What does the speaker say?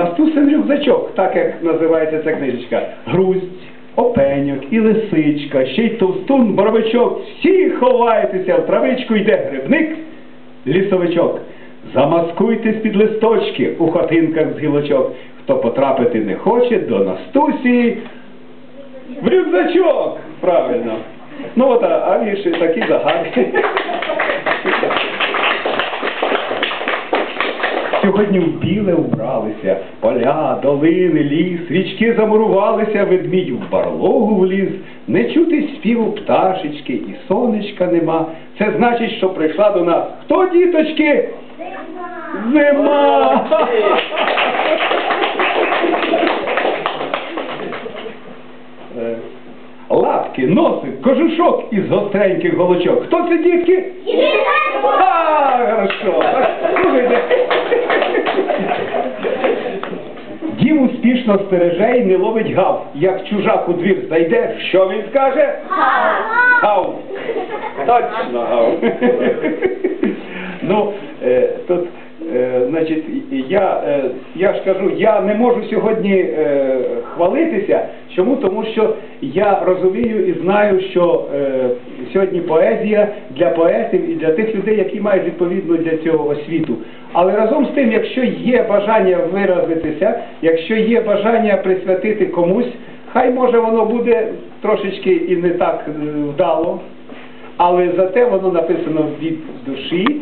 Настусин рюкзачок, так як називається ця книжечка. Грусть, опеньок і лисичка, ще й товстун, боровичок. Всі ховайтеся в травичку, йде грибник, лісовичок. Замаскуйтесь під листочки у хатинках з гілочок. Хто потрапити не хоче, до Настусі в рюкзачок. Правильно. Ну от, а вірші такі загадки. Сьогодні в біле вбралися, поля, долини, ліс, річки замурувалися, ведмідь в барлогу вліз, не чути співу пташечки і сонечка нема. Це значить, що прийшла до нас. Хто, діточки? Зима! Е, Лапки, носик, кожушок із гостреньких голочок. Хто це, дітки? А, Дім успішно стереже і не ловить гав. Як чужак у двір зайде, що він скаже? Гав. Точно гав. Ну, значить, я, е, я ж кажу, я не можу сьогодні е, хвалитися. Чому? Тому що я розумію і знаю, що е, сьогодні поезія для поетів і для тих людей, які мають відповідно для цього освіту. Але разом з тим, якщо є бажання виразитися, якщо є бажання присвятити комусь, хай може воно буде трошечки і не так вдало, але зате воно написано від душі.